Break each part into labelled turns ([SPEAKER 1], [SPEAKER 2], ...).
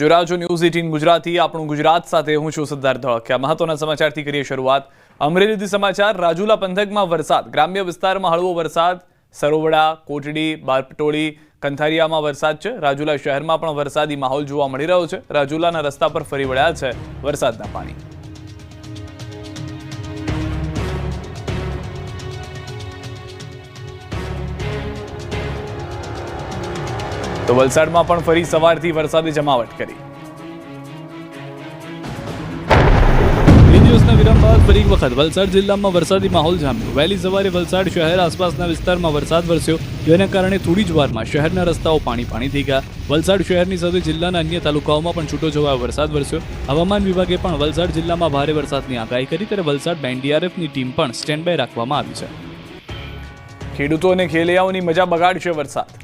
[SPEAKER 1] જોરાજો news eighteen Gujarati, આપણું ગુજરાત સાથે હું છું સિદ્ધાર્થ ધોળકિયા. મહત્વના સમાચારથી કરીએ શરૂઆત. અમરેલીથી સમાચાર, રાજુલા પંથકમાં વરસાદ. ગ્રામ્ય વિસ્તારમાં હળવો વરસાદ, સરોવડા, કોટડી બારપટોળી કંથારિયામાં વરસાદ છે. રાજુલા શહેરમાં પણ વરસાદી માહોલ જોવા મળી રહ્યો છે. રાજુલાના રસ્તા પર ફરી વળ્યા છે વરસાદના પાણી. તો વલસાડમાં પણ ફરી સવારથી વરસાદે જમાવટ કરી. બે દિવસના વિરામ બાદ ફરી એક વખત વલસાડ જિલ્લામાં વરસાદી માહોલ જામ્યો. વહેલી સવારે વલસાડ શહેર આસપાસના વિસ્તારમાં વરસાદ વરસ્યો જેના કારણે થોડી જ વારમાં શહેરના રસ્તાઓ પાણી પાણી થઈ ગયા. વલસાડ શહેરની સાથે જિલ્લાના અન્ય તાલુકાઓમાં પણ છૂટો છવાયો વરસાદ વરસ્યો. હવામાન વિભાગે પણ વલસાડ જિલ્લામાં ભારે વરસાદની આગાહી કરી ત્યારે વલસાડ એનડીઆરએફની ટીમ પણ સ્ટેન્ડ બાય રાખવામાં આવી છે. ખેડૂતો અને ખેલૈયાઓની મજા બગાડશે વરસાદ.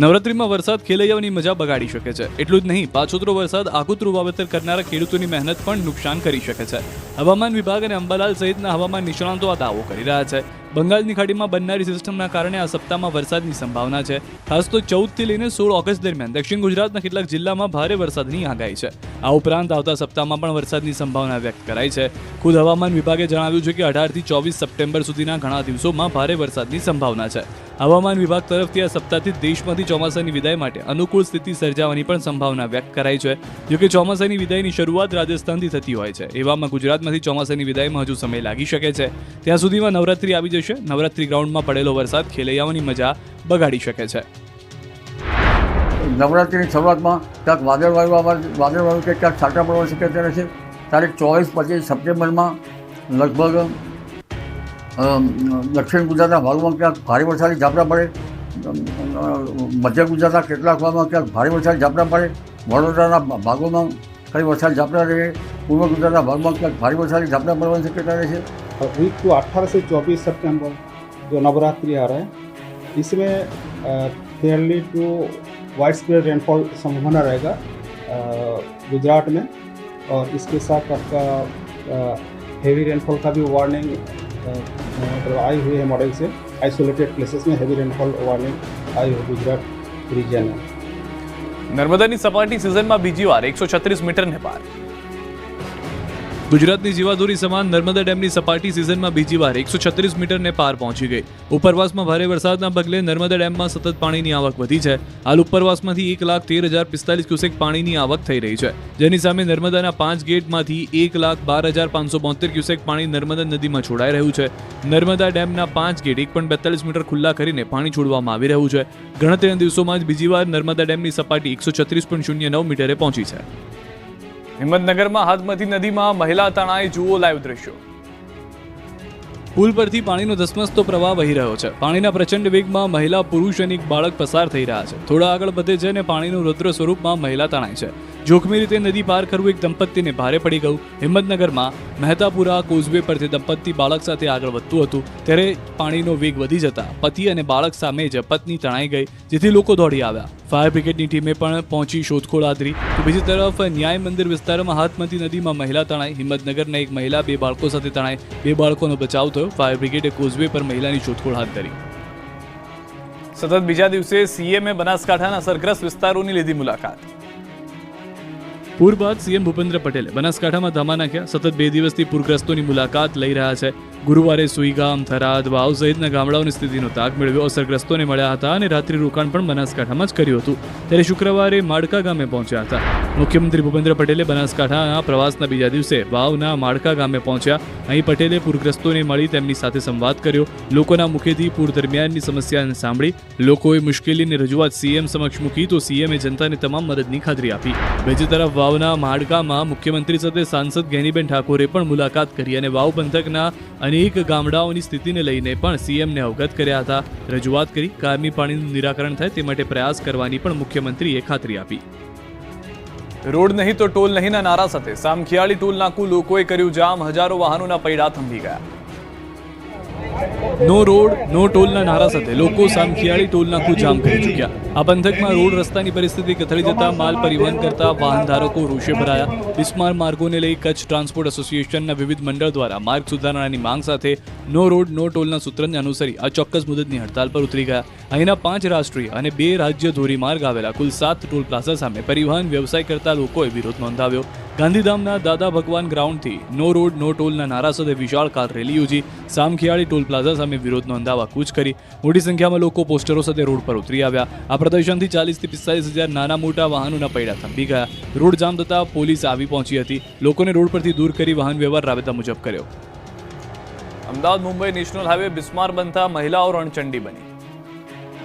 [SPEAKER 1] નવરાત્રીમાં વરસાદ ખેલૈયાઓની મજા બગાડી શકે છે. એટલું જ નહીં, પાછોતરો વરસાદ આગોતરું વાવેતર કરનારા ખેડૂતોની મહેનત પણ નુકસાન કરી શકે છે. હવામાન વિભાગ અને અંબાલાલ સહિતના હવામાન નિષ્ણાતો આ દાવો કરી રહ્યા છે. બંગાળની ખાડીમાં બનનારી સિસ્ટમના કારણે આ સપ્તાહમાં વરસાદની સંભાવના છે. ખાસ તો ચૌદથી લઈને સોળ ઓગસ્ટ દરમિયાન દક્ષિણ ગુજરાતના કેટલાક જિલ્લામાં ભારે વરસાદની આગાહી છે. આ ઉપરાંત આવતા સપ્તાહમાં પણ વરસાદની સંભાવના વ્યક્ત કરાઈ છે. ખુદ હવામાન વિભાગે જણાવ્યું છે કે અઢારથી ચોવીસ સપ્ટેમ્બર સુધીના ઘણા દિવસોમાં ભારે વરસાદની સંભાવના છે. હવામાન વિભાગ તરફથી આ સપ્તાહથી દેશમાંથી ચોમાસાની વિદાય માટે અનુકૂળ સ્થિતિ સર્જાવાની પણ સંભાવના વ્યક્ત કરાઈ છે. જોકે ચોમાસાની વિદાયની શરૂઆત રાજસ્થાનથી થતી હોય છે. એવામાં ગુજરાતમાંથી ચોમાસાની વિદાયમાં હજુ સમય લાગી શકે છે. ત્યાં સુધીમાં નવરાત્રી આવી જશે. નવરાત્રી ગ્રાઉન્ડમાં પડેલો વરસાદ ખેલૈયાઓની મજા બગાડી શકે છે.
[SPEAKER 2] નવરાત્રિની શરૂઆતમાં ક્યાંક વાદળવાયુ વાદળવાયુ કે ક્યાંક છાંટા પડવાની શક્યતા રહેશે તારીખ ચોવીસ પચીસ સપ્ટેમ્બરમાં લગભગ દક્ષિણ ગુજરાતના ભાગમાં ક્યાંક ભારે વરસાદી ઝાપટા પડે? મધ્ય ગુજરાતના કેટલાક ભાગમાં ક્યાંક ભારે વરસાદી ઝાપટા પડે? વડોદરાના ભાગોમાં ખાલી વરસાદ ઝાપટા રહે? પૂર્વ ગુજરાતના ભાગમાં ક્યાંક ભારે વરસાદી ઝાપટા પડવાની શક્યતા રહે
[SPEAKER 3] છે? वीक टू अठारह ચોવીસ चौबीस જો નવરાત્રિ આ રહે रहा है to fairly to widespread rainfall संभावना रहेगा गुजरात में और इसके साथ आपका हेवी रेनफॉल का मतलब आई हुई है मॉडल से आइसोलेटेड प्लेसेस में हेवी रेनफॉल वार्निंग आई हुई गुजरात रीजन में
[SPEAKER 1] નર્મદાની સપાટી સિઝનમાં બીજી વાર એકસો છત્રીસ મીટરને પાર ગુજરાતની જીવાદોરી સમાન નર્મદા ડેમની સપાટી સિઝનમાં બીજી વાર એકસો છત્રીસ મીટરને પાર પહોંચી ગઈ. ઉપરવાસમાં ભારે વરસાદના પગલે નર્મદા ડેમમાં સતત પાણીની આવક વધી છે. હાલ ઉપરવાસમાંથી એક લાખ તેર હજાર પિસ્તાલીસ ક્યુસેક પાણીની આવક થઈ રહી છે. જેની સામે નર્મદાના પાંચ ગેટમાંથી એક લાખ બાર હજાર પાંચસો બોતેર ક્યુસેક પાણી નર્મદા નદીમાં છોડાઈ રહ્યું છે. નર્મદા ડેમના પાંચ ગેટ એક પણ બેતાલીસ મીટર ખુલ્લા કરીને પાણી છોડવામાં આવી રહ્યું છે. ગણતરીના દિવસોમાં જ બીજી વાર નર્મદા ડેમની સપાટી એકસો છત્રીસ પોઈન્ટ શૂન્ય નવ મીટરે પહોંચી છે. હિંમતનગરમાં હાથમતી નદીમાં મહિલા તણાઈ જુઓ લાઈવ દ્રશ્યો. પુલ પરથી પાણીનો ધસમસતો પ્રવાહ વહી રહ્યો છે. પાણીના પ્રચંડ વેગમાં મહિલા, પુરુષ અને એક બાળક પસાર થઈ રહ્યા છે. થોડા આગળ વધે છે અને પાણીનું રુદ્ર સ્વરૂપમાં મહિલા તણાય છે. જોખમી રીતે નદી પાર કરવું એક દંપતીને ભારે પડી ગયું. હિંમતનગરમાં મહેતાપુરા, કોઝવે પરથી દંપતી બાળક સાથે આગળ વધતું હતું. ત્યારે પાણીનો વેગ વધી જતા પતિ અને બાળક સામે જ પત્ની તણાઈ ગઈ, જેથી લોકો દોડી આવ્યા. ફાયર બ્રિગેડની ટીમે પણ પહોંચી શોધખોળ આદરી. તો બીજી તરફ ન્યાય મંદિર વિસ્તારમાં હાથમતી નદીમાં મહિલા તણાઈ હિંમતનગરના એક મહિલા બે બાળકો સાથે તણાઈ બે બાળકોનો બચાવ થયો. ફાયર બ્રિગેડે કોઝવે પર મહિલાની શોધખોળ હાથ ધરી. સતત બીજા દિવસે સીએમએ બનાસકાંઠાના સરગ્રસ્ત વિસ્તારોની લીધી મુલાકાત. પૂર બાદ સીએમ ભૂપેન્દ્ર પટેલે બનાસકાંઠામાં ધામા નાખ્યા. સતત બે દિવસથી પૂરગ્રસ્તોની મુલાકાત લઈ રહ્યા છે. ગુરુવારે સુઈગામ, થરાદ, વાવ સહિતના ગામડાઓની સ્થિતિનો તાગ મેળવ્યો. અસરગ્રસ્તોને મળ્યા હતા અને રાત્રિ રોકાણ પણ બનાસકાંઠામાં જ કર્યું હતું. ત્યારે શુક્રવારે માડકા ગામે પહોંચ્યા હતા. મુખ્યમંત્રી ભૂપેન્દ્ર પટેલે બનાસકાંઠાના પ્રવાસના બીજા દિવસે વાવના માડકા ગામે પહોંચ્યા. અહીં પટેલે પૂરગ્રસ્તોને મળી તેમની સાથે સંવાદ કર્યો. લોકોના મુખેથી પૂર દરમિયાનની સમસ્યાને સાંભળી લોકોએ મુશ્કેલીની રજૂઆત સીએમ સમક્ષ મૂકી તો સીએમએ જનતાને તમામ મદદની ખાતરી આપી. બીજી તરફ વાવના માડકામાં મુખ્યમંત્રી સાથે સાંસદ ગેનીબેન ઠાકોરે પણ મુલાકાત કરી અને વાવ પંથકના અનેક ગામડાઓની સ્થિતિને લઈને પણ સીએમને અવગત કર્યા હતા. રજૂઆત કરી કાયમી પાણીનું નિરાકરણ થાય તે માટે પ્રયાસ કરવાની પણ મુખ્યમંત્રીએ ખાતરી આપી. રોડ નહીં તો ટોલ નહીંના નારા સાથે. સામખિયાળી ટોલ નાકુ લોકોએ કર્યું જામ. હજારો વાહનોના પૈડા થંભી ગયા. નો રોડ, નો ટોલના નારા સાથે. લોકો સામખિયાળી ટોલ નાકું જામ કરી ચૂક્યા. આ પંથકમાં રોડ રસ્તાની પરિસ્થિતિ કથળી જતા, માલ પરિવહન કરતા, વાહન ધારકો રોષે ભરાયા. બિસ્માર માર્ગોને લઈ કચ્છ ટ્રાન્સપોર્ટ એસોસિએશનના વિવિધ મંડળ દ્વારા માર્ગ સુધારણાની માંગ સાથે નો રોડ, નો ટોલના સૂત્રને અનુસરી આ ચોક્કસ મુદતની હડતાલ પર ઉતરી ગયા. અહીંના પાંચ રાષ્ટ્રીય અને બે રાજ્ય ધોરીમાર્ગ આવેલા. કુલ સાત ટોલ પ્લાઝા સામે પરિવહન વ્યવસાય કરતા લોકોએ વિરોધ નોંધાવ્યો. ગાંધીધામના દાદા ભગવાન ગ્રાઉન્ડથી નો રોડ, નો ટોલના નારા સાથે વિશાળ કાર રેલી યોજી. સામખિયાળી ટોલ પ્લાઝા સામે વિરોધ નોંધાવા કૂચ કરી. મોટી સંખ્યામાં લોકો પોસ્ટરો સાથે રોડ પર ઉતરી આવ્યા. આ પ્રદર્શનથી ચાલીસથી પિસ્તાલીસ હજાર નાના મોટા વાહનોના પૈડા થંભી ગયા. રોડ જામ થતાં પોલીસ આવી પહોંચી હતી. લોકોને રોડ પરથી દૂર કરી વાહન વ્યવહાર રાબેતા મુજબ કર્યો. અમદાવાદ, મુંબઈ નેશનલ હાઈવે બિસ્માર બનતા મહિલાઓ રણચંડી બની.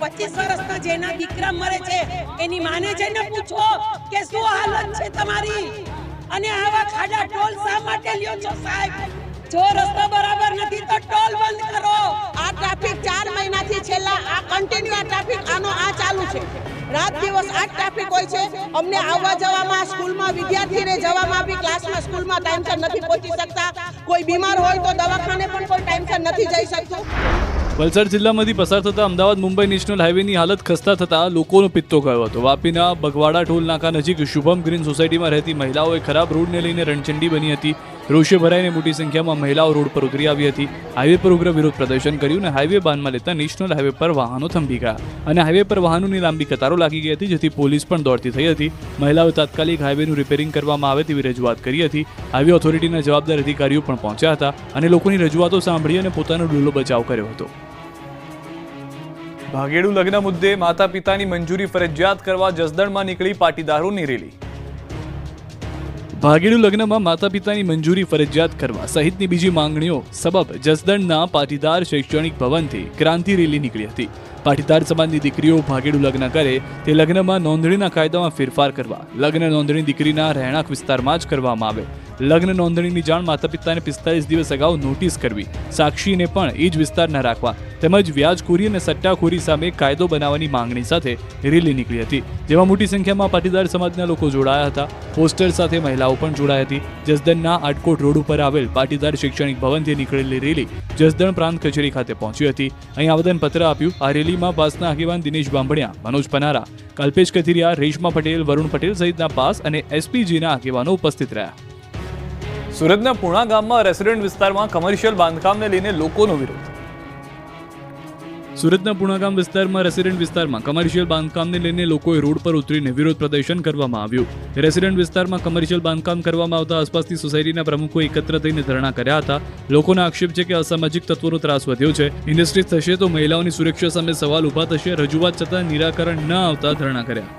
[SPEAKER 4] પચીસ વર્ષના જેના દીકરા મરે છે, એની માને જઈને પૂછો કે શું હાલત છે તમારી? અને આવા ખાડા ટોલ શા માટે લ્યો છો સાહેબ? જો રસ્તો બરાબર નથી તો ટોલ બંધ કરો.
[SPEAKER 5] આ ટ્રાફિક ચાર મહિનાથી છેલ્લા, આ કન્ટિન્યુ આ ટ્રાફિક આનો આ ચાલુ છે. રાત દિવસ આ ટ્રાફિક હોય છે. અમને આવવા જવામાં સ્કૂલમાં વિદ્યાર્થીને જવામાં બી ક્લાસમાં સ્કૂલમાં ટાઈમસર નથી પહોંચી શકતા. કોઈ બીમાર હોય તો દવાખાને પણ કોઈ ટાઈમસર નથી જઈ શકતું.
[SPEAKER 1] વલસાડ જિલ્લામાંથી પસાર થતા અમદાવાદ મુંબઈ નેશનલ હાઈવેની હાલત ખસ્તા થતા લોકોનો પિત્તો ગયો હતો. વાપીના બગવાડા ટોલ નાકા નજીક શુભમ ગ્રીન સોસાયટીમાં રહેતી મહિલાઓએ ખરાબ રોડને લઈને રણચંડી બની હતી. રોષે ભરાઈને મોટી સંખ્યામાં મહિલાઓ રોડ પર ઉતરી આવી હતી. હાઈવે પર ઉગ્ર વિરોધ પ્રદર્શન કર્યું અને હાઈવે બાનમાં લેતા નેશનલ હાઈવે પર વાહનો થંભી ગયા. અને હાઈવે પર વાહનોની લાંબી કતારો લાગી ગઈ હતી, જેથી પોલીસ પણ દોડતી થઈ હતી. મહિલાઓએ તાત્કાલિક હાઈવેનું રિપેરિંગ કરવામાં આવે તેવી રજૂઆત કરી હતી. હાઈવે ઓથોરિટીના જવાબદાર અધિકારીઓ પણ પહોંચ્યા હતા અને લોકોની રજૂઆતો સાંભળી અને પોતાનો ડૂલો બચાવ કર્યો હતો. ભાગેડુ લગ્ન મુદ્દે માતા પિતાની મંજૂરી ફરજિયાત કરવા જસદણમાં નીકળી પાટીદારોની રેલી. ભાગેડુ લગ્નમાં માતા પિતાની મંજૂરી ફરજિયાત કરવા સહિતની બીજી માંગણીઓ સબબ જસદણના પાટીદાર શૈક્ષણિક ભવનથી ક્રાંતિ રેલી નીકળી હતી. પાટીદાર સમાજની દીકરીઓ ભાગેડું લગ્ન કરે, તે લગ્નમાં નોંધણીના કાયદામાં ફેરફાર કરવા, લગ્ન નોંધણી દીકરીના રહેણાંક વિસ્તારમાં જ કરવામાં આવે. લગ્ન નોંધણીની જાણ માતા પિતાને પિસ્તાલીસ દિવસ અગાઉ નોટિસ કરવી, સાક્ષીને પણ એ જ વિસ્તારના રાખવા, તેમજ વ્યાજખોરી અને સટ્ટાખોરી સામે કાયદો બનાવવાની માંગણી સાથે રેલી નીકળી હતી, જેમાં મોટી સંખ્યામાં પાટીદાર સમાજના લોકો જોડાયા હતા. પોસ્ટર સાથે મહિલાઓ પણ જોડાઈ હતી. જસદણના આટકોટ રોડ ઉપર આવેલ પાટીદાર શૈક્ષણિક ભવનથી નીકળેલી રેલી જસદણ પ્રાંત કચેરી ખાતે પહોંચી હતી. અહીં આવેદનપત્ર આપ્યું. આ રેલીમાં પાસના આગેવાન દિનેશ બાંભણિયા, મનોજ પનારા, કલ્પેશ કથિરિયા, રેશમા પટેલ, વરુણ પટેલ સહિતના પાસ અને એસપીજીના આગેવાનો ઉપસ્થિત રહ્યા. સુરતના પુણા ગામમાં રેસિડેન્ટ વિસ્તારમાં કમર્શિયલ બાંધકામને લઈને લોકોનો વિરોધ. સુરતના પુણાગામ વિસ્તારમાં, રેસિડેન્ટ વિસ્તારમાં કમર્શિયલ બાંધકામને લઈને લોકોએ રોડ પર ઉતરીને વિરોધ પ્રદર્શન કરવામાં આવ્યું. રેસિડેન્ટ વિસ્તારમાં કમર્શિયલ બાંધકામ કરવામાં આવતા આસપાસની સોસાયટીના પ્રમુખો એકત્ર થઈને ધરણા કર્યા હતા. લોકોનો આક્ષેપ છે કે અસામાજિક તત્વોનો ત્રાસ વધ્યો છે. ઇન્ડસ્ટ્રી થશે તો મહિલાઓની સુરક્ષા સામે સવાલ ઊભા થશે. રજૂઆત છતાં નિરાકરણ ન આવતા ધરણા કર્યા.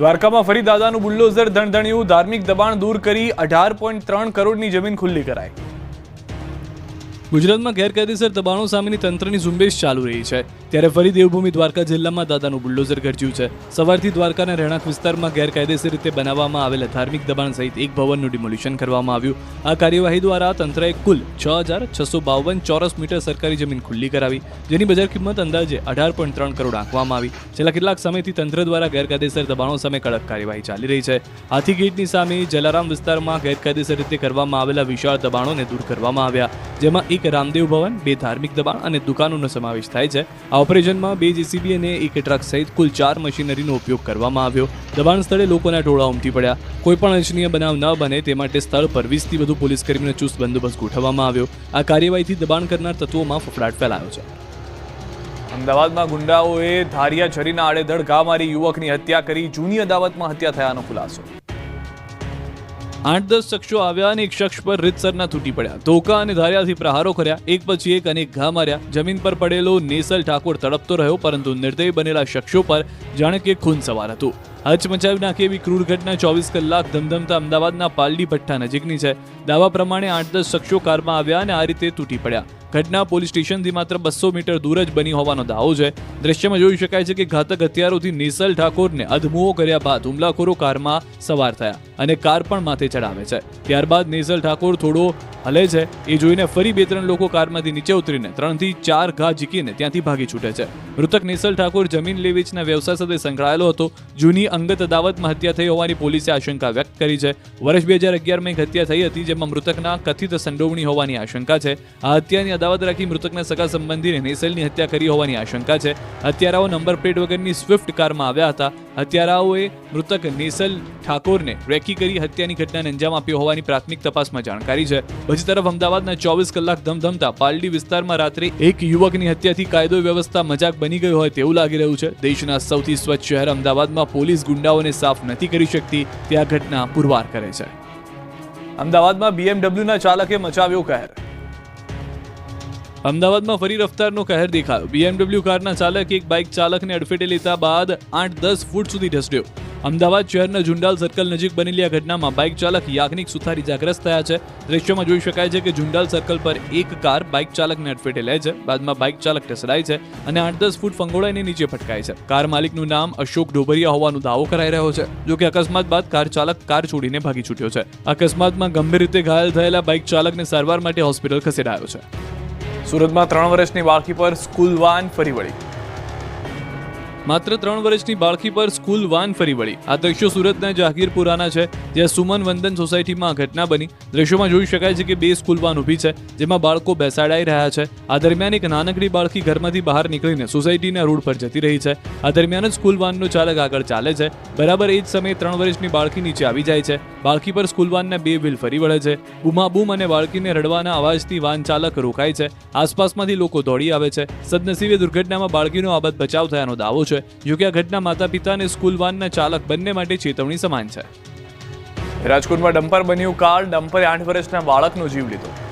[SPEAKER 1] દ્વારકામાં ફરી દાદાનું બુલ્ડોઝર ધણધણ્યું. ધાર્મિક દબાણ દૂર કરી અઢાર પોઈન્ટ ત્રણ કરોડની જમીન ખુલ્લી કરાઈ. ગુજરાતમાં ગેરકાયદેસર દબાણો સામેની તંત્રની ઝુંબેશ ચાલુ રહી છે. ત્યારે ફરી દેવભૂમિ દ્વારકા જિલ્લામાં દાદાનું બુલ્ડોઝર ગરજ્યું છે. સવારથી દ્વારકાના રહેણાંક વિસ્તારમાં ગેરકાયદેસર રીતે બનાવવામાં આવેલા ધાર્મિક દબાણ સહિત એક ભવનનું ડિમોલિશન કરવામાં આવ્યું. આ કાર્યવાહી દ્વારા તંત્રએ કુલ છ હજાર છસો બાવન ચોરસ મીટર સરકારી જમીન ખુલ્લી કરાવી, જેની બજાર કિંમત અંદાજે અઢાર પોઈન્ટ ત્રણ કરોડ આંકવામાં આવી. છેલ્લા કેટલાક સમયથી તંત્ર દ્વારા ગેરકાયદેસર દબાણો સામે કડક કાર્યવાહી ચાલી રહી છે. હાથી ગેટની સામે જલારામ વિસ્તારમાં ગેરકાયદેસર રીતે કરવામાં આવેલા વિશાળ દબાણોને દૂર કરવામાં આવ્યા, જેમાં એક રામદેવ ભવન, બે ધાર્મિક દબાણ અને દુકાનોનો સમાવેશ થાય છે. આ ઓપરેશનમાં બે જેસીબી અને એક ટ્રક સહિત કુલ ચાર મશીનરીનો ઉપયોગ કરવામાં આવ્યો. દબાણ સ્થળે લોકોના ટોળા ઉમટી પડ્યા. કોઈ પણ અનિચ્છનીય બનાવ ન બને તે માટે સ્થળ પર વીસથી વધુ પોલીસ કર્મીનો ચુસ્ત બંદોબસ્ત ગોઠવવામાં આવ્યો. આ કાર્યવાહીથી દબાણ કરનાર તત્વોમાં ફફડાટ ફેલાયો છે. અમદાવાદમાં ગુંડાઓએ ધારિયા છરીના આડેધડ ઘા મારી યુવકની હત્યા કરી, જૂની અદાવતમાં હત્યા થયાનો ખુલાસો. આઠ દસ શખ્સો આવ્યા અને એક શખ્સ પર રીતસરના તૂટી પડ્યા. ધોકા અને ધારિયાથી પ્રહારો કર્યા. એક પછી એક અનેક ઘા માર્યા. જમીન પર પડેલો નેસલ ઠાકોર તડપતો રહ્યો, પરંતુ નિર્દય બનેલા શખ્સો પર જાણે કે ખૂન સવાર હતું. હચમચાવી નાખે એવી ક્રૂર ઘટના, ચોવીસ કલાક ધમધમતા અમદાવાદના પાલડી ભઠ્ઠા નજીકની છે. દાવા પ્રમાણે આઠ દસ શખ્સો કારમાં આવ્યા અને આ રીતે તૂટી પડ્યા. ઘટના પોલીસ સ્ટેશનથી માત્ર બસો મીટર દૂર જ બની હોવાનો દાવો છે. દ્રશ્યમાં જોઈ શકાય છે કે ઘાતક હથિયારોથી નિસલ ઠાકોરને અધમુઓ કર્યા બાદ હુમલાખોરો કારમાં સવાર થયા અને કાર પણ માથે ચડાવે છે. ત્યારબાદ નિસલ ઠાકોર થોડો હલે છે. એ જોઈને ફરી બે ત્રણ લોકો કારમાંથી નીચે ઉતરીને ત્રણથી ચાર ઘા ઝીકીને ત્યાંથી ભાગી છૂટે છે. મૃતક નિસલ ઠાકોર જમીન લેવીચના વ્યવસાય સાથે સંકળાયેલો હતો. જૂની અંગત અદાવતમાં હત્યા થઈ હોવાની પોલીસે આશંકા વ્યક્ત કરી છે. વર્ષ બે હજાર અગિયારમાં એક હત્યા થઈ હતી, જેમાં મૃતકના કથિત સંડોવણી હોવાની આશંકા છે. આ હત્યાની અદાવત રાખી મૃતકના સગા સંબંધીને નેસલની હત્યા કરી હોવાની આશંકા છે. હત્યારાઓ નંબર પ્લેટ વગરની સ્વિફ્ટ કારમાં આવ્યા હતા. હત્યારાઓએ મૃતક નેસલ ઠાકોરને રેકી કરી હત્યાની ઘટનાને અંજામ આપ્યો હોવાની પ્રાથમિક તપાસમાં જાણકારી છે. બીજી તરફ અમદાવાદના ચોવીસ કલાક ધમધમતા પાલડી વિસ્તારમાં રાત્રે એક યુવકની હત્યાથી કાયદો વ્યવસ્થા મજાક બની ગયો હોય તેવું લાગી રહ્યું છે. દેશના સૌથી સ્વચ્છ શહેર અમદાવાદમાં પોલીસ ગુંડાઓને સાફ નથી કરી શકતી, તે આ ઘટના પુરવાર કરે છે. અમદાવાદમાં બીએમડબ્લ્યુના ચાલકે મચાવ્યો કહેર. અમદાવાદમાં ફરી રફતારનો કહેર દેખાયો. બીએમડબ્લ્યુ કારના ચાલક એક બાઇક ચાલકને અડફેટે લેતા બાદ આઠ દસ ફૂટ સુધી ઢસડ્યો અમદાવાદ શહેરના ઝુંડાલ સર્કલ નજીક બનેલી આ ઘટનામાં બાઇક ચાલક યાજ્ઞિક સુથાર ઇજાગ્રસ્ત થયા છે. દ્રશ્યમાં જોઈ શકાય છે કે ઝુંડાલ સર્કલ પર એક કાર બાઇક ચાલકને અડફેટે લે છે. બાદમાં બાઇક ચાલક ટસડાય છે અને આઠ દસ ફૂટ ફંગોળાઈને નીચે ફટકાય છે. કાર માલિકનું નામ અશોક ડોબરિયા હોવાનો દાવો કરાઈ રહ્યો છે જો કે અકસ્માત બાદ કાર ચાલક કાર છોડીને ભાગી છૂટ્યો છે. અકસ્માતમાં ગંભીર રીતે ઘાયલ થયેલા બાઇક ચાલકને સારવાર માટે હોસ્પિટલ ખસેડાયો છે. સુરતમાં ત્રણ વર્ષની બાળકી પર સ્કૂલ વાન ફરી વળી. માત્ર ત્રણ વર્ષની બાળકી પર સ્કૂલ વાન ફરી વળી. આ દ્રશ્યો સુરતના જાગીરપુરાના છે, જ્યાં સુમન વંદન સોસાયટીમાં આ ઘટના બની. દ્રશ્યોમાં જોઈ શકાય છે કે બે સ્કૂલ વાન ઊભી છે, જેમાં બાળકો બેસાડાઈ રહ્યા છે. આ દરમિયાન એક નાનકડી બાળકી ઘરમાંથી બહાર નીકળીને સોસાયટીના રોડ પર જતી રહી છે. આ દરમિયાન જ સ્કૂલ વાનનો ચાલક આગળ ચાલે છે. બરાબર એ જ સમયે ત્રણ વર્ષની બાળકી નીચે આવી જાય છે. બાળકી પર સ્કૂલ વાનના બે વ્હીલ ફરી વળે છે. બૂમાબૂમ અને બાળકીને રડવાના અવાજથી વાન ચાલક રોકાય છે. આસપાસમાંથી લોકો દોડી આવે છે. સદનસીબે દુર્ઘટનામાં બાળકીનો આબાદ બચાવ થયાનો દાવો છે. જોકે આ ઘટના માતા પિતા અને સ્કૂલ વાનના ચાલક બંને માટે ચેતવણી સમાન છે. રાજકોટમાં ડમ્પર બન્યું કાર, ડમ્પરે આઠ વર્ષના બાળકનો જીવ લીધો.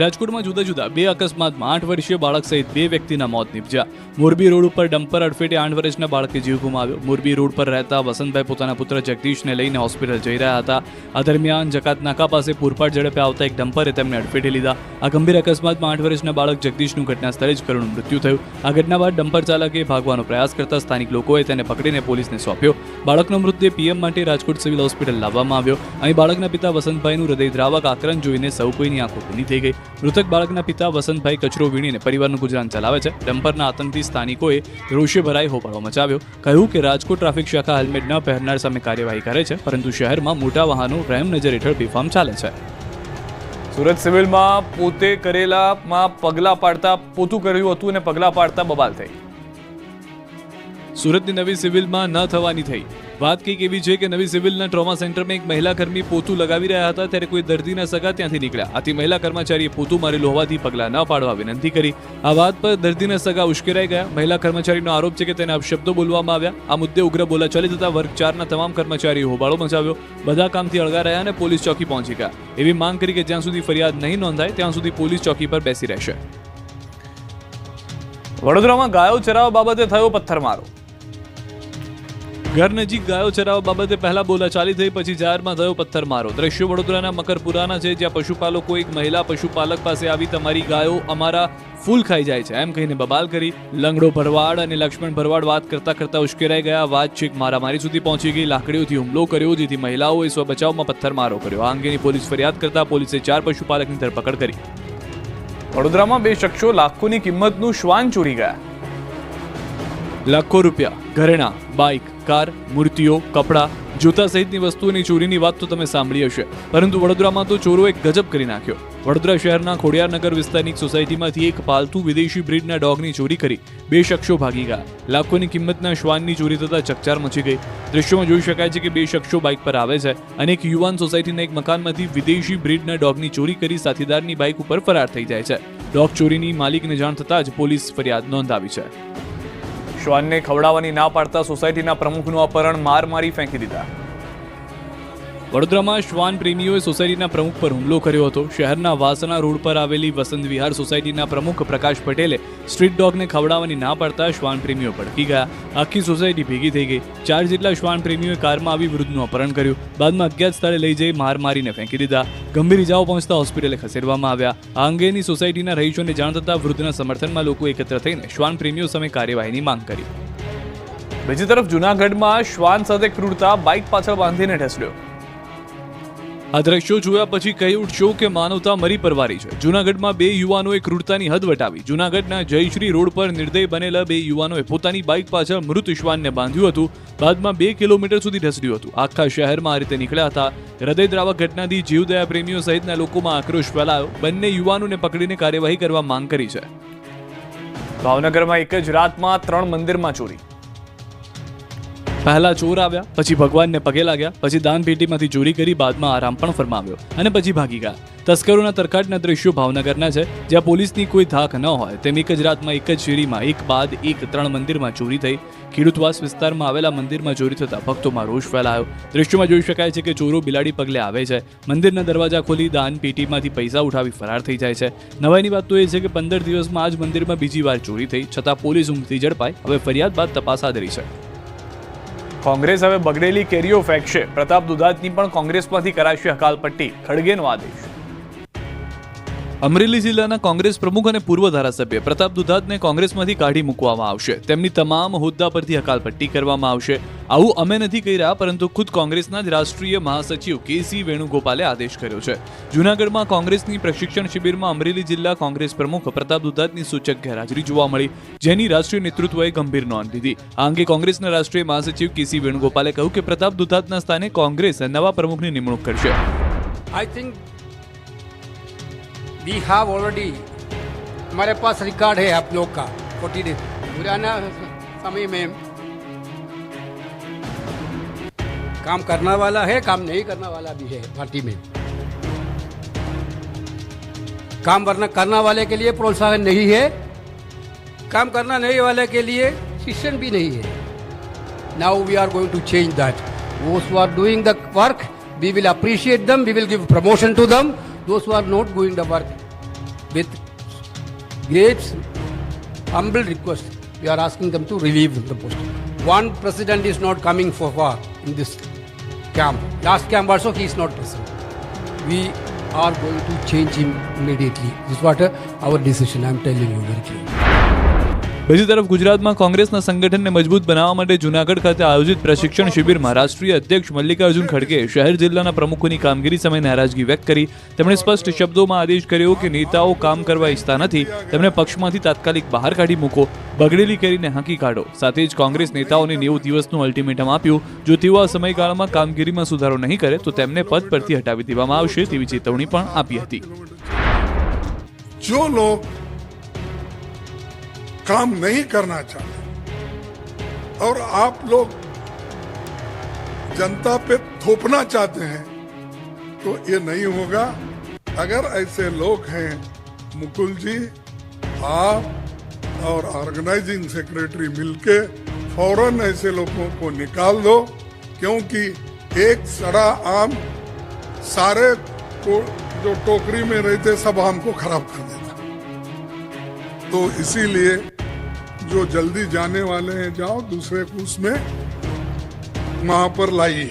[SPEAKER 1] રાજકોટમાં જુદા જુદા, બે અકસ્માતમાં આઠ વર્ષીય બાળક સહિત બે વ્યક્તિના મોત નીપજ્યા. મોરબી રોડ ઉપર ડમ્પર અડફેટે આઠ વર્ષના બાળકે જીવ ગુમાવ્યો. મોરબી રોડ પર રહેતા વસંતભાઈ પોતાના પુત્ર જગદીશને લઈને હોસ્પિટલ જઈ રહ્યા હતા. આ દરમિયાન જકાત નાકા પાસે પૂરપાટ ઝડપે આવતા એક ડમ્પરે તેમને અડફેટે લીધા. આ ગંભીર અકસ્માતમાં આઠ વર્ષના બાળક જગદીશનું ઘટના સ્થળે જ કરુણ મૃત્યુ થયું. આ ઘટના બાદ ડમ્પર ચાલકે ભાગવાનો પ્રયાસ કરતા સ્થાનિક લોકોએ તેને પકડીને પોલીસને સોંપ્યો. બાળકનો મૃતદેહ પીએમ માટે રાજકોટ સિવિલ હોસ્પિટલ લાવવામાં આવ્યો. અહીં બાળકના પિતા વસંતભાઈનું હૃદયદ્રાવક આક્રંદ જોઈને સૌ કોઈની આંખો ભૂની થઈ ગઈ. મૃતક બાળકના પિતા વસંતભાઈ કચરો વીણીને પરિવારનું ગુજરાન ચલાવે છે. ડમ્પરના આતંકી સ્થાનિકોએ રોષે ભરાઈ હોબાળો મચાવ્યો. કહ્યું કે રાજકોટ ટ્રાફિક શાખા હેલ્મેટ ન પહેરનાર સામે કાર્યવાહી કરે છે, પરંતુ શહેરમાં મોટા વાહનો નજર હેઠળ બેફામ ચાલે છે. સુરત સિવિલમાં પોતે કરેલામાં પગલા પાડતા પોતું કર્યું હતું અને પગલાં પાડતા બબાલ થઈ. સુરતની નવી સિવિલમાં ન થવાની થઈ. વાત કંઈક એવી છે કે નવી સિવિલના ટ્રોમા સેન્ટરમાં એક મહિલા કર્મી પોતું લગાવી રહ્યા હતા, ત્યારે કોઈ દર્દીના સગા ત્યાંથી નીકળ્યા. આથી મહિલા કર્મચારીએ પોતું મારેલું હોવાથી પગલાં ન પાડવા વિનંતી કરી. આ વાત પર દર્દીના સગા ઉશ્કેરાઈ ગયા. મહિલા કર્મચારીનો આરોપ છે કે તેને અપશબ્દો બોલવામાં આવ્યા. આ મુદ્દે ઉગ્ર બોલા ચાલી જતા વર્ગ ચારના તમામ કર્મચારીઓ હોબાળો મચાવ્યો. બધા કામથી અળગા રહ્યા અને પોલીસ ચોકી પહોંચી ગયા. એવી માંગ કરી કે જ્યાં સુધી ફરિયાદ નહીં નોંધાય, ત્યાં સુધી પોલીસ ચોકી પર બેસી રહેશે. વડોદરામાં ગાયો ચરાવવા બાબતે થયો પથ્થરમારો. ઘર નજીક ગાયો ચરાવવા બાબતે પહેલા બોલાચાલી થઈ પછી જાહેરમાં થયો પથ્થરમારો. દ્રશ્યો વડોદરાના મકરપુરાના છે જ્યાં પશુપાલકો એક મહિલા પશુપાલક પાસે આવી તમારી ગાયો અમારા ફૂલ ખાઈ જાય છે. એમ કહીને બબાલ કરી લંગડો ભરવાડ અને લક્ષ્મણ ભરવાડ વાત કરતા કરતા ઉશ્કેરાઈ ગયા. વાત છેક મારામારી સુધી પહોંચી ગઈ લાકડીઓથી હુમલો કર્યો જેથી મહિલાઓએ સ્વબચાવમાં પથ્થરમારો કર્યો. આ અંગેની પોલીસ ફરિયાદ કરતા પોલીસે ચાર પશુપાલકની ધરપકડ કરી. વડોદરામાં બે શખ્સો લાખોની કિંમતનું શ્વાન ચોરી ગયા. લાખો રૂપિયા ઘરેણા બાઇક કાર, મૂર્તિઓ, કપડાં, જૂતા સહિતની વસ્તુઓની ચોરીની વાત તો તમે સાંભળી હશે. પરંતુ વડોદરામાં તો ચોરોએ ગજબ કરી નાખ્યો. વડોદરા શહેરના ખોડિયારનગર વિસ્તારની સોસાયટીમાંથી એક પાલતુ વિદેશી બ્રીડના ડોગની ચોરી કરી બે શખ્સો ભાગી ગયા. લાખોની કિંમતના શ્વાનની ચોરી થતાં ચકચાર મચી ગઈ. દ્રશ્યોમાં જોઈ શકાય છે કે બે શખ્સો બાઇક પર આવે છે અને એક યુવાન સોસાયટીના એક મકાનમાંથી વિદેશી બ્રીડના ડોગની ચોરી કરી સાથીદારની બાઇક ઉપર ફરાર થઈ જાય છે. ડોગ ચોરીની માલિકને જાણ થતાં જ પોલીસ ફરિયાદ નોંધાવી છે. શ્વાનને ખવડાવવાની ના પાડતા સોસાયટીના પ્રમુખનું અપહરણ માર મારી ફેંકી દીધા. વડોદરામાં શ્વાન પ્રેમીઓએ સોસાયટીના પ્રમુખ પર હુમલો કર્યો હતો. શહેરના વાસણા રોડ પર આવેલી વસંત વિહાર સોસાયટીના પ્રમુખ પ્રકાશ પટેલે સ્ટ્રીટ ડોગને ખવડાવવાની ના પડતા શ્વાન પ્રેમીઓ ભડકી ગયા. આખી સોસાયટી ભેગી થઈ ગઈ. ચાર જેટલા શ્વાન પ્રેમીઓએ કારમાં આવી વૃદ્ધનું અપહરણ કર્યું. બાદમાં અજ્ઞાત સ્થળે લઈ જઈ માર મારીને ફેંકી દીધા. ગંભીર ઇજાઓ પહોંચતા હોસ્પિટલે ખસેડવામાં આવ્યા. આ અંગેની સોસાયટીના રહીશોને જાણ થતાં વૃદ્ધના સમર્થનમાં લોકો એકત્ર થઈને શ્વાન પ્રેમીઓ સામે કાર્યવાહીની માંગ કરી. બીજી તરફ જૂનાગઢમાં શ્વાન સાથે ક્રૂરતા બાઇક પાછળ બાંધીને ઢસડ્યો આ દ્રશ્યો જોયા પછી કહી ઉઠશો કે માનવતા મરી પરવારી છે. જૂનાગઢમાં બે યુવાનોએ ક્રૂરતાની હદ વટાવી. જૂનાગઢના જયશ્રી રોડ પર નિર્દય બનેલા બે યુવાનોએ પોતાની બાઇક પાછળ મૃત શ્વાનને બાંધ્યું હતું. બાદમાં બે કિલોમીટર સુધી ઢસડ્યું હતું. આખા શહેરમાં આ રીતે નીકળ્યા હતા. હૃદયદ્રાવક ઘટનાથી જીવદયા પ્રેમીઓ સહિતના લોકોમાં આક્રોશ ફેલાયો. બંને યુવાનોને પકડીને કાર્યવાહી કરવા માંગ કરી છે. ભાવનગરમાં એક જ રાતમાં ત્રણ મંદિરમાં ચોરી. પહેલા ચોર આવ્યા, પછી ભગવાનને પગે લાગ્યા, પછી દાન પેટીમાંથી ચોરી કરી બાદમાં આરામ પણ ફરમાવ્યો અને પછી ભાગી ગયા. તસ્કરોના તરખાટના દ્રશ્યો ભાવનગરના છે, જ્યાં પોલીસની કોઈ ધાક ન હોય તેમ એક જ રાતમાં એક જ શેરીમાં એક બાદ એક ત્રણ મંદિરમાં ચોરી થઈ. ખેડૂતવાસ વિસ્તારમાં આવેલા મંદિરમાં ચોરી થતા ભક્તોમાં રોષ ફેલાયો. દ્રશ્યોમાં જોઈ શકાય છે કે ચોરો બિલાડી પગલે આવે છે. મંદિરના દરવાજા ખોલી દાન પેટીમાંથી પૈસા ઉઠાવી ફરાર થઈ જાય છે. નવાઈની વાત તો એ છે કે પંદર દિવસમાં આ જ મંદિરમાં બીજી વાર ચોરી થઈ, છતાં પોલીસ ઊંઘથી ઝડપાઈ. હવે ફરિયાદ બાદ તપાસ આદરી છે. કોંગ્રેસ હવે બગડેલી કેરીઓ ફેંકશે. પ્રતાપ દુધાતની પણ કોંગ્રેસમાંથી કરાશે હકાલપટ્ટી ખડગેનો આદેશ. અમરેલી જિલ્લાના કોંગ્રેસ પ્રમુખ અને પૂર્વ ધારાસભ્ય પ્રતાપ દુધાતને કોંગ્રેસમાંથી કાઢી મૂકવામાં આવશે. તેમની તમામ હોદ્દા પરથી હકાલપટ્ટી કરવામાં આવશે. આવું અમે નથી કહી રહ્યા, પરંતુ ખુદ કોંગ્રેસના જ રાષ્ટ્રીય મહાસચિવ કેસી વેણુગોપાલે આદેશ કર્યો છે. જૂનાગઢમાં કોંગ્રેસની પ્રશિક્ષણ શિબિરમાં અમરેલી જિલ્લા કોંગ્રેસ પ્રમુખ પ્રતાપ દુધાતની સૂચક ગેરહાજરી જોવા મળી, જેની રાષ્ટ્રીય નેતૃત્વએ ગંભીર નોંધ લીધી. આ અંગે કોંગ્રેસના રાષ્ટ્રીય મહાસચિવ કેસી વેણુગોપાલે કહ્યું કે પ્રતાપ દુધાતના સ્થાને કોંગ્રેસ નવા પ્રમુખની નિમણૂક કરશે.
[SPEAKER 6] I think we have already हमारे पास रिकॉर्ड है आप लोग का फोर्टी डेज़ पुराना समय में काम करने वाला है, काम नहीं करने वाला भी है पार्टी में। काम करना करने वाले के लिए प्रोत्साहन नहीं है। काम करना नहीं वाले के लिए शिक्षण भी नहीं है। Now we are going to change that who are doing the work, we will appreciate them, we will give promotion to them those who are not doing the work with great humble request we are asking them to relieve the post. One president is not coming for far in this camp. Last camp also he is not present. We are going to change him immediately. This is what uh, our decision i am telling you very clearly
[SPEAKER 1] બીજી તરફ ગુજરાતમાં કોંગ્રેસના સંગઠનને મજબૂત બનાવવા માટે જુનાગઢ ખાતે આયોજિત પ્રશિક્ષણ શિબિરમાં રાષ્ટ્રીય અધ્યક્ષ મલ્લિકાર્જુન ખડગે શહેર જિલ્લાના પ્રમુખોની કામગીરી સામે નારાજગી વ્યક્ત કરી. તેમણે સ્પષ્ટ શબ્દોમાં આદેશ કર્યો કે નેતાઓ કામ કરવા ઈચ્છતા નથી. તેમણે પક્ષમાંથી તાત્કાલિક બહાર કાઢી મૂકો. બગડેલી કરીને હાંકી કાઢો. સાથે જ કોંગ્રેસ નેતાઓને નેવું દિવસનું અલ્ટિમેટમ આપ્યું. જો તેઓ આ સમયગાળામાં કામગીરીમાં સુધારો નહીં કરે, તો તેમને પદ પરથી હટાવી દેવામાં આવશે તેવી ચેતવણી પણ આપી હતી.
[SPEAKER 7] જો લોગ काम नहीं करना चाहते। और आप लोग जनता पे थोपना चाहते हैं तो ये नहीं होगा। अगर ऐसे लोग हैं, मुकुल जी, आप और ऑर्गेनाइजिंग सेक्रेटरी मिलके फ़ौरन ऐसे लोगों को निकाल दो, क्योंकि एक सड़ा आम सारे को जो टोकरी में रहते, सब आम को खराब कर देता तो इसीलिए जो जल्दी जाने वाले हैं जाओ दूसरे को उसमें वहां पर लाइए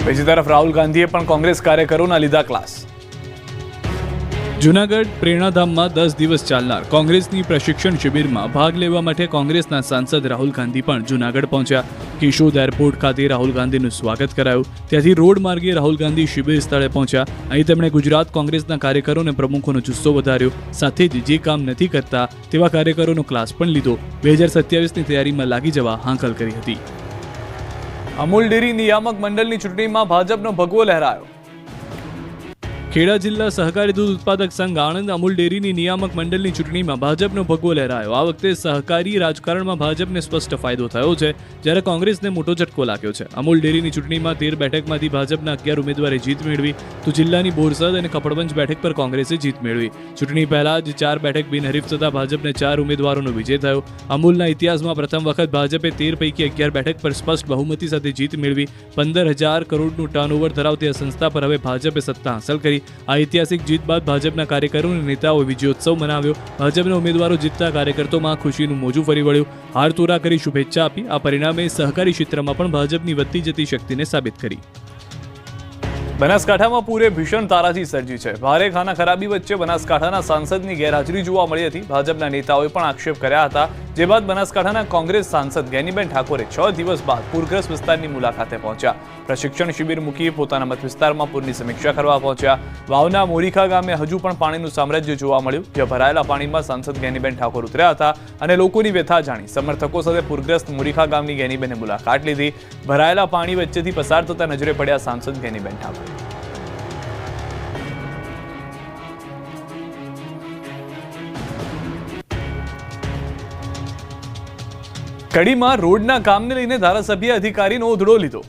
[SPEAKER 1] બીજી તરફ રાહુલ ગાંધીએ પણ કોંગ્રેસ કાર્યકરોના લીધા ક્લાસ જૂનાગઢ પ્રેરણાધામમાં દસ દિવસ ચાલનાર કોંગ્રેસની પ્રશિક્ષણ શિબિરમાં ભાગ લેવા માટે કોંગ્રેસના સાંસદ રાહુલ ગાંધી પણ જૂનાગઢ પહોંચ્યા કિશોદ એરપોર્ટ ખાતે રાહુલ ગાંધીનું સ્વાગત કરાયું. ત્યાંથી રોડ માર્ગે રાહુલ ગાંધી શિબિર સ્થળે પહોંચ્યા. અહીં તેમણે ગુજરાત કોંગ્રેસના કાર્યકરો અને પ્રમુખોનો જુસ્સો વધાર્યો. સાથે જ જે કામ નથી કરતા તેવા કાર્યકરોનો ક્લાસ પણ લીધો. બે હજાર સત્યાવીસની તૈયારીમાં લાગી જવા હાંકલ કરી હતી. અમૂલ ડેરી નિયામક મંડળની ચૂંટણીમાં ભાજપનો ભગવો લહેરાયો. ખેડા જિલ્લા સહકારી દૂધ ઉત્પાદક સંઘ આણંદ અમૂલ ડેરીની નિયામક મંડળની ચૂંટણીમાં ભાજપનો ભગવો લહેરાયો. આ વખતે સહકારી રાજકારણમાં ભાજપને સ્પષ્ટ ફાયદો થયો છે, જ્યારે કોંગ્રેસને મોટો ઝટકો લાગ્યો છે. અમૂલ ડેરીની ચૂંટણીમાં તેર બેઠકમાંથી ભાજપના અગિયાર ઉમેદવારે જીત મેળવી, તો જિલ્લાની બોરસદ અને કપડવંજ બેઠક પર કોંગ્રેસે જીત મેળવી. ચૂંટણી પહેલા જ ચાર બેઠક બિનહરીફ થતાં ભાજપને ચાર ઉમેદવારોનો વિજય થયો. અમૂલના ઇતિહાસમાં પ્રથમ વખત ભાજપે તેર પૈકી અગિયાર બેઠક પર સ્પષ્ટ બહુમતી સાથે જીત મેળવી. પંદર હજાર કરોડનું ટર્નઓવર ધરાવતી આ સંસ્થા પર હવે ભાજપે સત્તા હાંસલ કરી. આ ઐતિહાસિક જીત બાદ ભાજપના કાર્યકરો અને નેતાઓએ વિજયોત્સવ મનાવ્યો. ભાજપના ઉમેદવારો જીતતા કાર્યકર્તોમાં ખુશીનું મોજું ફરી વળ્યું. હાર તોરા કરી શુભેચ્છા આપી. આ પરિણામે સહકારી ક્ષેત્રમાં પણ ભાજપની વધતી જતી શક્તિને સાબિત કરી. બનાસકાંઠામાં પૂરે ભીષણ તારાજી સર્જી છે. ભારે ખાના ખરાબી વચ્ચે બનાસકાંઠાના સાંસદની ગેરહાજરી જોવા મળી હતી. ભાજપના નેતાઓએ પણ આક્ષેપ કર્યા હતા. જે બાદ બનાસકાંઠાના કોંગ્રેસ સાંસદ ગેનીબેન ઠાકોરે છ દિવસ બાદ પૂરગ્રસ્ત વિસ્તારની મુલાકાતે પહોંચ્યા. પ્રશિક્ષણ શિબિર મૂકી પોતાના મત વિસ્તારમાં પૂરની સમીક્ષા કરવા પહોંચ્યા. વાવના મોરીખા ગામે હજુ પણ પાણીનું સામ્રાજ્ય જોવા મળ્યું, જ્યાં ભરાયેલા પાણીમાં સાંસદ ગેનીબેન ઠાકોર ઉતર્યા હતા અને લોકોની વ્યથા જાણી. સમર્થકો સાથે પૂરગ્રસ્ત મોરીખા ગામની ગેનીબેને મુલાકાત લીધી. ભરાયેલા પાણી વચ્ચેથી પસાર થતા નજરે પડ્યા સાંસદ ગેનીબેન ઠાકોર. કડીમાં રોડના કામને લઈને ધારાસભ્ય અધિકારીનો ઉધડો લીધો.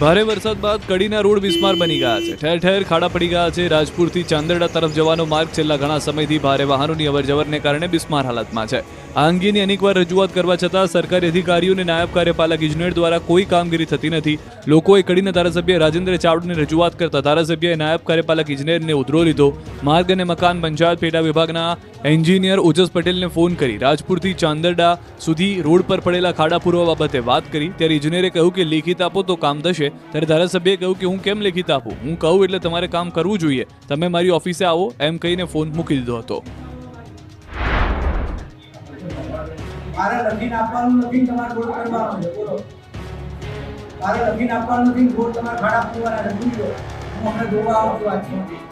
[SPEAKER 1] ભારે વરસાદ બાદ કડીના રોડ બિસ્માર બની ગયા છે. ઠેર ઠેર ખાડા પડી ગયા છે. રાજપુરથી ચાંદરડા તરફ જવાનો માર્ગ છેલ્લા ઘણા સમયથી ભારે વાહનોની અવરજવરને કારણે બિસ્માર હાલતમાં છે. આ અંગેની અનેકવાર રજૂઆત કરવા છતાં સરકારી અધિકારીઓ અને નાયબ કાર્યપાલક ઇજનેર દ્વારા કોઈ કામગીરી થતી નથી. લોકોએ કડીના ધારાસભ્ય રાજેન્દ્ર ચાવડાને રજૂઆત કરતા ધારાસભ્યએ નાયબ કાર્યપાલક ઇજનેરને ઉધરો લીધો. માર્ગ અને મકાન પંચાયત પેટા વિભાગના એન્જિનિયર ઓજસ પટેલને ફોન કરી રાજપુરથી ચાંદરડા સુધી રોડ પર પડેલા ખાડા પૂરવા બાબતે વાત કરી. ત્યારે ઇજનેરે કહ્યું કે લેખિત આપો તો કામ થશે. ત્યારે ધારાસભ્યએ કહ્યું કે હું કેમ લેખિત આપું? હું કહું એટલે તમારે કામ કરવું જોઈએ. તમે મારી ઓફિસે આવો, એમ કહીને ફોન મૂકી દીધો હતો.
[SPEAKER 8] મારે નથી છે. આપવાનું છે.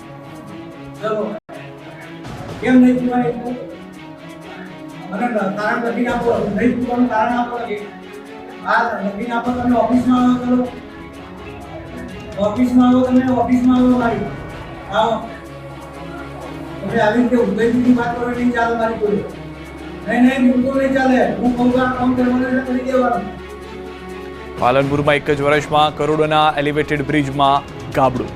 [SPEAKER 8] છું નહીં? મને કારણ આપો. હા, લખીને આપો. તમે ઓફિસમાં ચલો. ઓફિસમાં આવો તમે, ઓફિસમાં આવો મારી આવો. તમે આવી રીતે ઉદયની વાત કરો નહીં ચાલે મારી જોડે. નહીં નહીં, બિલકુલ નહીં ચાલે. હું કહું આ કામ કરવાનું કરી દેવાનું.
[SPEAKER 1] પાલનપુરમાં એક જ વર્ષમાં કરોડોના એલિવેટેડ બ્રિજમાં ગાબડું.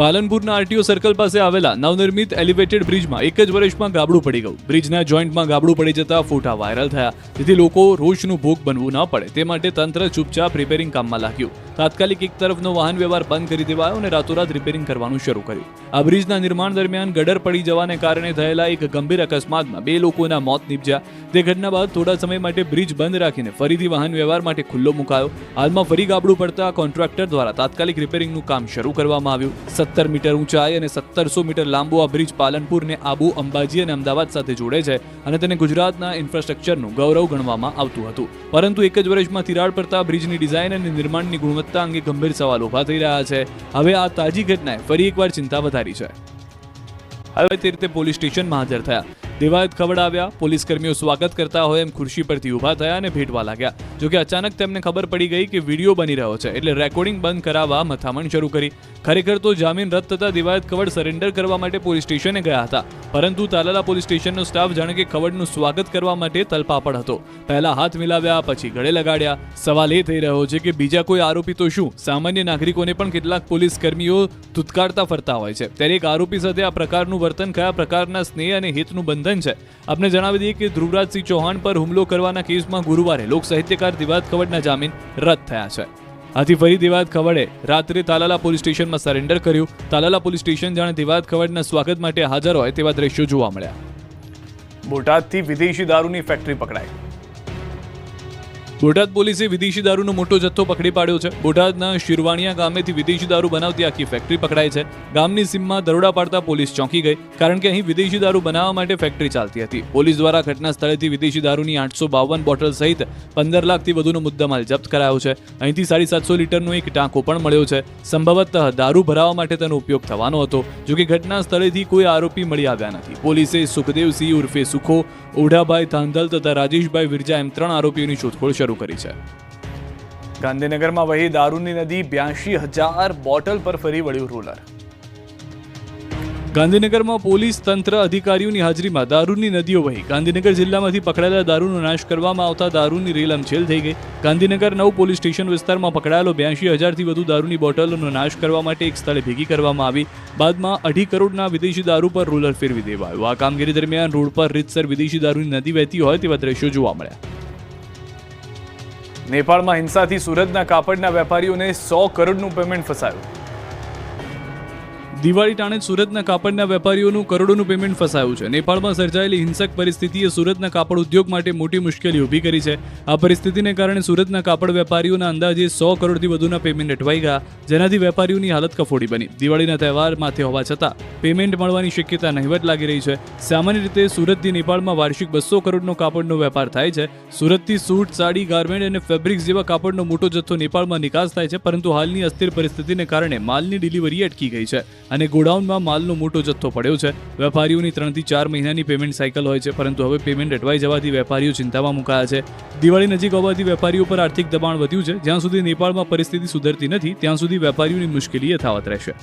[SPEAKER 1] પાલનપુરના આરટીઓ સર્કલ પાસે આવેલા નવનિર્મિત એલિવેટેડ બ્રિજમાં એક જ વર્ષમાં ગાબડું પડી ગયું. બ્રિજના જોઈન્ટમાં ગાબડું પડી જતા ફોટા વાયરલ થયા. જેથી લોકો રોષનું ભોગ બનવું ન પડે. તે માટે તંત્ર ચૂપચાપ રિપેરિંગ કામમાં લાગ્યું. તાત્કાલિક એક તરફનો વાહન વ્યવહાર બંધ કરી દેવાયો અને રાતોરાત રિપેરિંગ કરવાનું શરૂ કર્યું. આ બ્રિજના નિર્માણ દરમિયાન ગડર પડી જવાને કારણે થયેલા એક ગંભીર અકસ્માતમાં બે લોકોના મોત નીપજ્યા. તે ઘટના બાદ થોડા સમય માટે બ્રિજ બંધ રાખીને ફરીથી વાહન વ્યવહાર માટે ખુલ્લો મુકાયો. હાલમાં ફરી ગાબડું પડતા કોન્ટ્રાક્ટર દ્વારા તાત્કાલિક રિપેરિંગનું કામ શરૂ કરવામાં આવ્યું. સત્તર મીટર ઊંચાઈ અને સત્તરસો મીટર લાંબો આ બ્રિજ પાલનપુરને આબુ, અંબાજી અને અમદાવાદ સાથે જોડે છે અને તેને ગુજરાતના ઇન્ફ્રાસ્ટ્રક્ચરનું ગૌરવ ગણવામાં આવતું હતું. પરંતુ એક જ વર્ષમાં તિરાડ પડતા બ્રિજની ડિઝાઇન અને નિર્માણની ગુણવત્તા અંગે ગંભીર સવાલ ઊભા થઈ રહ્યા છે. હવે આ તાજી ઘટનાએ ફરી એકવાર ચિંતા વધારી છે. હવે તે રીતે પોલીસ સ્ટેશનમાં હાજર થયા. દેવાયત ખવડાવ્યા. પોલીસ કર્મીઓ સ્વાગત કરતા હોય એમ ખુરશી પરથી ઊભા થયા અને ભેટવા લાગ્યા. જોકે અચાનક તેમને ખબર પડી ગઈ કે વીડિયો બની રહ્યો છે એટલે રેકોર્ડિંગ બંધ કરાવવા મથામણ શરૂ કરી. ખરેખર તો જામીન રદ થતા દેવાયત ખવડ સરેન્ડર કરવા માટે પોલીસ સ્ટેશને ગયા હતા. પરંતુ તાલાલા પોલીસ સ્ટેશનનો સ્ટાફ જાણે કે ખવડનું સ્વાગત કરવા માટે તલપાપડ હતો. પહેલા હાથ મિલાવ્યા, પછી ગળે લગાડ્યા. સવાલ એ થઈ રહ્યો છે કે બીજા કોઈ આરોપી તો શું? સામાન્ય નાગરિકોને પણ કેટલાક પોલીસ કર્મીઓ તુતકારતા ફરતા હોય છે. ત્યારે એક આરોપી સાથે આ પ્રકારનું વર્તન કયા પ્રકારના સ્નેહ અને હિતનું બંધન છે. આપને જણાવી દઈએ કે ધ્રુવરાજસિંહ ચૌહાણ પર હુમલો કરવાના કેસમાં ગુરુવારે લોક સાહિત્યકાર દિવાદ ખવડના જામીન રદ થયા છે. આથી ફરી દિવાદ ખવડે રાત્રે તાલાલા પોલીસ સ્ટેશનમાં સરેન્ડર કર્યું. તાલાલા પોલીસ સ્ટેશન જાણે દિવાદ ખવડના સ્વાગત માટે હાજર હોય તેવા દ્રશ્યો જોવા મળ્યા. બોટાદથી વિદેશી દારૂની ફેક્ટરી પકડાઈ. બોટાદ પોલીસે વિદેશી દારૂનો મોટો જથ્થો પકડી પાડ્યો છે. બોટાદના શિરવાણિયા ગામેથી વિદેશી દારૂ બનાવતી આખી ફેક્ટરી પકડાઈ છે. ગામની સીમમાં દરોડા પાડતા પોલીસ ચોંકી ગઈ, કારણ કે અહીં વિદેશી દારૂ બનાવવા માટે ફેક્ટરી ચાલતી હતી. પોલીસ દ્વારા ઘટના સ્થળેથી વિદેશી દારૂની આઠસો બાવન બોટલ સહિત પંદર લાખથી વધુનો મુદ્દામાલ જપ્ત કરાયો છે. અહીંથી સાડી સાતસો લીટરનો એક ટાંકો પણ મળ્યો છે. સંભવતઃ દારૂ ભરાવા માટે તેનો ઉપયોગ થવાનો હતો. જોકે ઘટના સ્થળેથી કોઈ આરોપી મળી આવ્યા નથી. પોલીસે સુખદેવસિંહ ઉર્ફે સુખો ઓઢાભાઈ થાંધલ તથા રાજેશભાઈ વિરજા એમ ત્રણ આરોપીઓની શોધખોળ શરૂ કરી છે. ગાંધીનગરમાં વહી દારૂની નદી બ્યાસી હજાર બોટલ પર ફરી વળ્યું રૂલર. ગાંધીનગરમાં પોલીસ તંત્ર અધિકારીઓની હાજરીમાં દારૂની નદીઓ વહી. ગાંધીનગર જિલ્લામાંથી પકડાયેલા દારૂનો નાશ કરવામાં આવતા દારૂની રેલ અમછેલ થઈ ગઈ. ગાંધીનગર નવ પોલીસ સ્ટેશન વિસ્તારમાં પકડાયેલો બ્યાસી હજારથી વધુ દારૂની બોટલોનો નાશ કરવા માટે એક સ્થળે ભેગી કરવામાં આવી. બાદમાં અઢી કરોડના વિદેશી દારૂ પર રોલર ફેરવી દેવાયું. આ કામગીરી દરમિયાન રોડ પર રીતસર વિદેશી દારૂની નદી વહેતી હોય તેવા દ્રશ્યો જોવા મળ્યા. નેપાળમાં હિંસાથી સુરતના કાપડના વેપારીઓને સો કરોડનું પેમેન્ટ ફસાયું. દિવાળી ટાણે સુરતના કાપડના વેપારીઓનું કરોડોનું પેમેન્ટ ફસાયું છે. નેપાળમાં સર્જાયેલી હિંસક પરિસ્થિતિએ સુરતના કાપડ ઉદ્યોગ માટે મોટી મુશ્કેલી ઊભી કરી છે. આ પરિસ્થિતિને કારણે સુરતના કાપડ વેપારીઓના અંદાજે સો કરોડથી વધુના પેમેન્ટ અટવાઈ ગયા, જેનાથી વેપારીઓની હાલત કફોડી બની. દિવાળીના તહેવાર માથે હોવા છતાં પેમેન્ટ મળવાની શક્યતા નહીવત લાગી રહી છે. સામાન્ય રીતે સુરતથી નેપાળમાં વાર્ષિક બસો કરોડનો કાપડનો વેપાર થાય છે. સુરતથી સૂટ, સાડી, ગાર્મેન્ટ અને ફેબ્રિક્સ જેવા કાપડનો મોટો જથ્થો નેપાળમાં નિકાસ થાય છે, પરંતુ હાલની અસ્થિર પરિસ્થિતિને કારણે માલની ડિલિવરી અટકી ગઈ છે. અને ગોડાઉનમાં માલનો મોટો જથ્થો પડ્યો છે. વેપારીઓની ત્રણથી ચાર મહિનાની પેમેન્ટ સાયકલ હોય છે, પરંતુ હવે પેમેન્ટ અટવાઈ જવાથી વેપારીઓ ચિંતામાં મુકાયા છે. દિવાળી નજીક હોવાથી વેપારીઓ પર આર્થિક દબાણ વધ્યું છે. જ્યાં સુધી નેપાળમાં પરિસ્થિતિ સુધરતી નથી, ત્યાં સુધી વેપારીઓની મુશ્કેલી યથાવત રહેશે.